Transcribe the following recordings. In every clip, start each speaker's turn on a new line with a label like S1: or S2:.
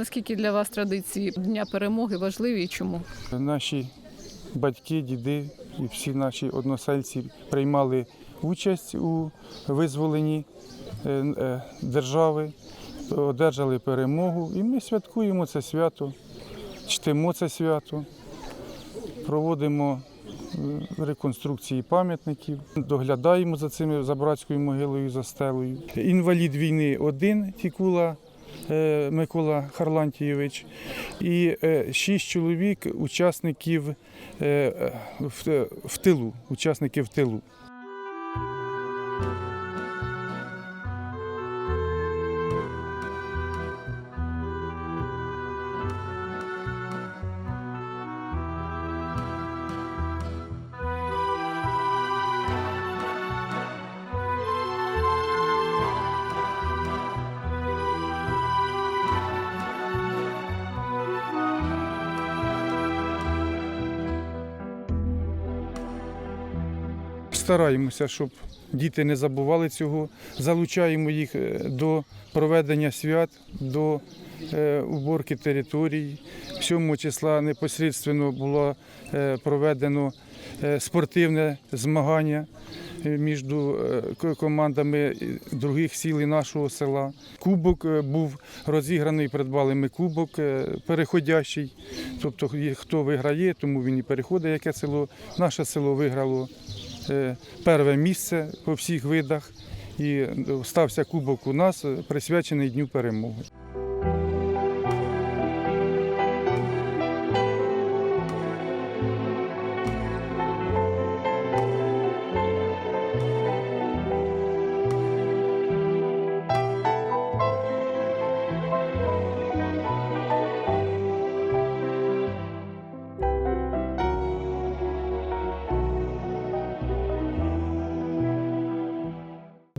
S1: Наскільки для вас традиції Дня перемоги важливі і чому?
S2: Наші батьки, діди і всі наші односельці приймали участь у визволенні е, е, держави, одержали перемогу. І ми святкуємо це свято, чтимо це свято, проводимо реконструкції пам'ятників, доглядаємо за цими за братською могилою, за стелею. Інвалід війни один Тікула Микола Харлантійович і е, шість чоловік, учасників е, е, в тилу, учасників тилу. Стараємося, щоб діти не забували цього. Залучаємо їх е, до проведення свят, до е, уборки територій. 7 числа непосередньо було е, проведено спортивне змагання між командами других сіл і нашого села. Кубок був розіграний, придбали ми кубок переходящий. Тобто хто виграє, тому він і переходить, яке село. Наше село виграло перше місце по всіх видах. І е, стався кубок у нас, е, присвячений Дню перемоги.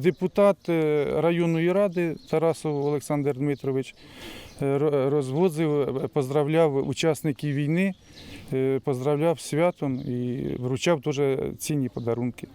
S2: Депутат е, районної ради Тарасов Олександр Дмитрович е, розвозив, е, поздравляв учасників війни, поздравляв святом і вручав дуже цінні подарунки.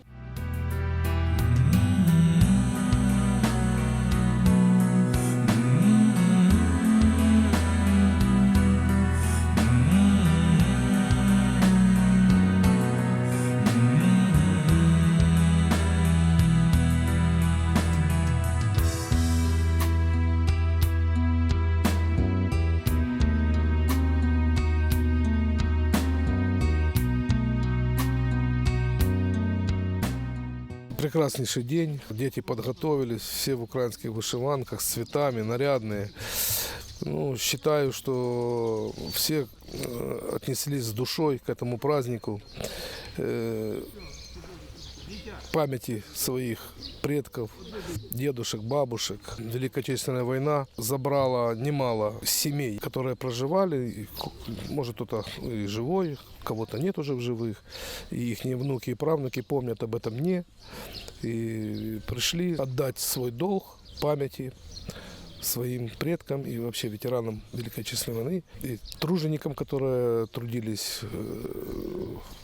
S3: Прекраснейший день. Дети подготовились, все в украинских вышиванках, с цветами, нарядные. Ну, считаю, что все э, отнеслись с душой к этому празднику. Э, памяти своих предков, дедушек, бабушек. Великая Отечественная война забрала немало семей, которые проживали. И, ку- Может, кто-то и живой, кого-то нет уже в живых. И их внуки и правнуки помнят об этом дне. И пришли отдать свой долг памяти своим предкам и вообще ветеранам Великой Отечественной войны, и труженикам, которые трудились э,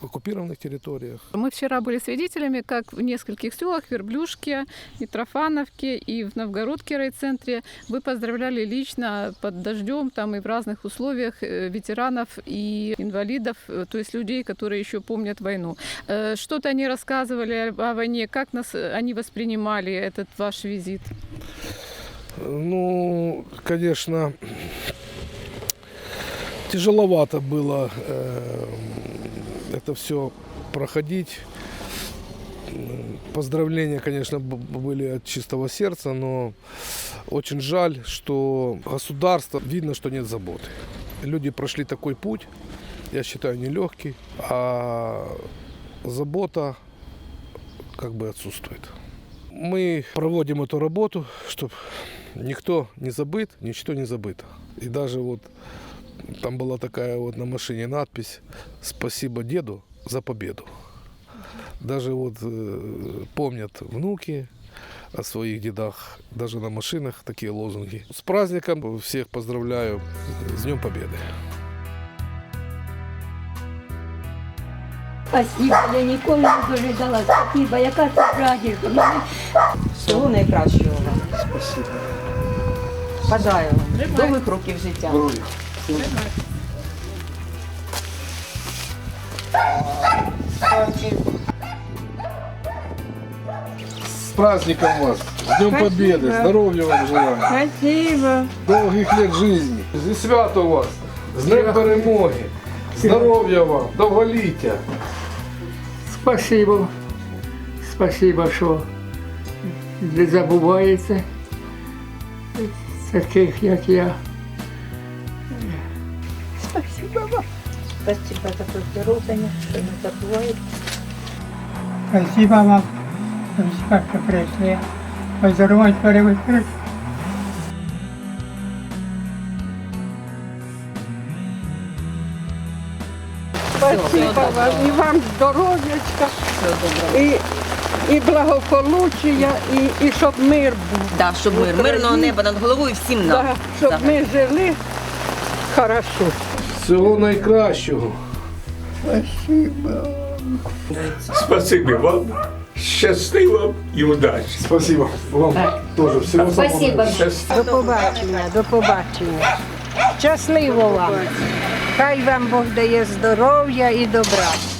S3: в оккупированных территориях.
S1: Мы вчера были свидетелями, как в нескольких селах, Верблюшке, Митрофановке и в Новгородке райцентре вы поздравляли лично под дождем там и в разных условиях э, ветеранов и инвалидов, э, то есть людей, которые еще помнят войну. Э, Что-то они рассказывали о войне, как нас э, они воспринимали этот ваш визит?
S3: Ну, конечно, тяжеловато было э, это все проходить. Поздравления, конечно, были от чистого сердца, но очень жаль, что государство, видно, что нет заботы. Люди прошли такой путь, я считаю, нелегкий, а забота как бы отсутствует. Мы проводим эту работу, чтобы никто не забыт, ничто не забыто. И даже вот там была такая вот на машине надпись «Спасибо деду за победу». Даже вот э, помнят внуки о своих дедах, даже на машинах такие лозунги. С праздником всех поздравляю, с Днем Победы.
S4: Спасибо, я ніколи не дожидала. Спасибо, яка це радість. Всього найкращого вам. Спасибо.
S5: Бажаю вам довгих років життя.
S3: С праздником вас! С Днем Победы! Здоровья вам желаю!
S6: Спасибо.
S3: Довгих лет жизни! Зі свято вас! З Днем перемоги! Здоров'я вам! Довголіття!
S6: Спасибо. Спасибо, що не забуваєте таких, як я.
S4: Спасибо вам. Спасибо за поздоровлення, що не забуваєте.
S6: Спасибо вам, що прийшли. Поздоровать перевикрити. Спасибо вам і вам здоров'ячка, і, і благополуччя, і, і щоб мир був.
S5: Да, щоб мир, мирного неба над головою всім нам.
S6: Да, щоб
S5: Да.
S6: ми жили хорошо.
S3: Всього найкращого!
S7: Спасибі вам, щасливо і удачі.
S3: Спасибо вам тоже. Всего
S4: Спасибо.
S6: До побачення, до побачення. Щасливо вам. Хай вам Бог дає здоров'я і добра.